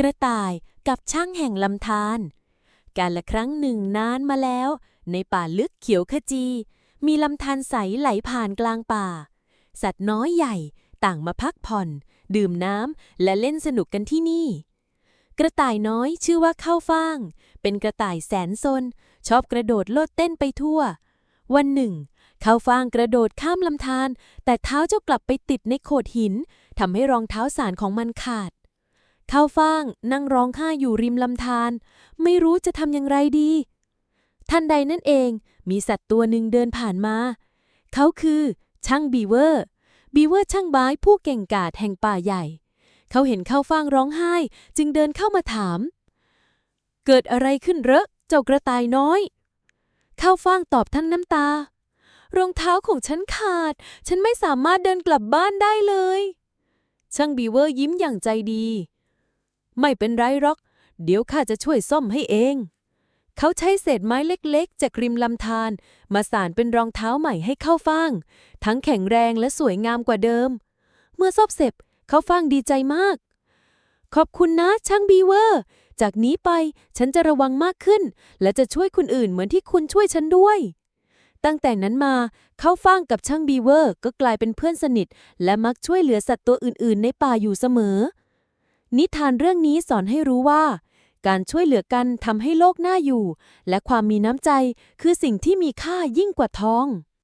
กระต่ายกับช่างแห่งลำธารการละครั้งหนึ่งนานมาแล้ว ในป่าลึกเขียวขจี มีลำธารใสไหลผ่านกลางป่า สัตว์น้อยใหญ่ต่างมาพักผ่อน ดื่มน้ำและเล่นสนุกกันที่นี่ กระต่ายน้อยชื่อว่าข้าวฟ่าง เป็นกระต่ายแสนซน ชอบกระโดดโลดเต้นไปทั่ว วันหนึ่งข้าวฟ่างกระโดดข้ามลำธารแต่เท้าเจ้ากลับไปติดในโขดหินทำให้รองเท้าสารของมันขาด ข้าวฟ่าง นั่งร้องไห้อยู่ริมลำธาร ไม่รู้จะทำอย่างไรดี ทันใดนั่นเองมีสัตว์ตัวหนึ่งเดินผ่านมา เขาคือ ช่างบีเวอร์ บีเวอร์ช่างไม้ผู้เก่งกาจแห่งป่าใหญ่ เขาเห็นข้าวฟ่างร้องไห้ จึงเดินเข้ามาถาม เกิดอะไรขึ้นเหรอเจ้ากระต่ายน้อย ข้าวฟ่างตอบทั้งน้ำตา รองเท้าของฉันขาด ฉันไม่สามารถเดินกลับบ้านได้เลย ช่างบีเวอร์ยิ้มอย่างใจดี ไม่เป็นไรหรอก เดี๋ยวข้าจะช่วยซ่อมให้เอง เขาใช้เศษไม้เล็กๆ จากริมลำธารมาสานเป็นรองเท้าใหม่ให้เข้าฟ่าง ทั้งแข็งแรงและสวยงามกว่าเดิม เมื่อซ่อมเสร็จเขาฟ่างดีใจมาก ขอบคุณนะช่างบีเวอร์ จากนี้ไปฉันจะระวังมากขึ้น และจะช่วยคนอื่นเหมือนที่คุณช่วยฉันด้วย ตั้งแต่นั้นมาเข้าฟ่างกับช่างบีเวอร์ก็กลายเป็นเพื่อนสนิท และมักช่วยเหลือสัตว์ตัวอื่นๆ ในป่าอยู่เสมอ นิทานเรื่องนี้สอนให้รู้ว่า การช่วยเหลือกันทำให้โลกน่าอยู่ และความมีน้ำใจคือสิ่งที่มีค่ายิ่งกว่าทอง